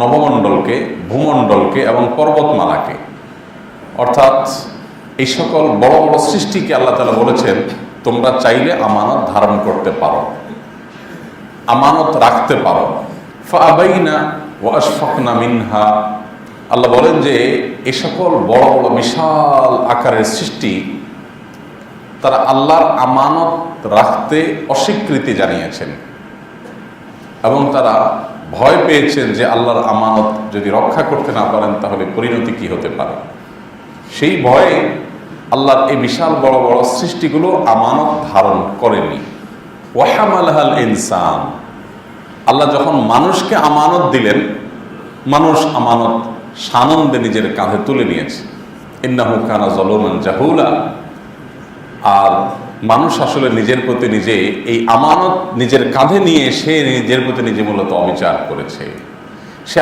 নবমণ্ডলকে, ভূমণ্ডলকে এবং পর্বতমালাকে। অর্থাৎ এই সকল বড় বড় সৃষ্টিকে আল্লাহ তালা বলেছেন, তোমরা চাইলে আমানত ধারণ করতে পারো, আমানত রাখতে পারো। ফাবাইনা ওয়াশফাকনা মিনহা। আল্লাহ বলেন যে এই সকল বড় বড় বিশাল আকারের সৃষ্টি তারা আল্লাহর আমানত রাখতে অস্বীকৃতি জানিয়েছেন এবং তারা ভয় পেয়েছেন যে আল্লাহর আমানত যদি রক্ষা করতে না পারেন, তাহলে পরিণতি কি হতে পারে? সেই ভয়ে আল্লাহর এই বিশাল বড় বড় সৃষ্টিগুলো আমানত ধারণ করেনি। ওয়াহামালহাল ইনসান। আল্লাহ যখন মানুষকে আমানত দিলেন, মানুষ আমানত সানন্দে নিজের কাঁধে তুলে নিয়েছে। ইন্নাহু কানা জলমান জাহুলা। আর মানুষ আসলে নিজের প্রতি নিজে এই আমানত নিজের কাঁধে নিয়ে সে নিজের প্রতি নিজে মূলত অবিচার করেছে। সে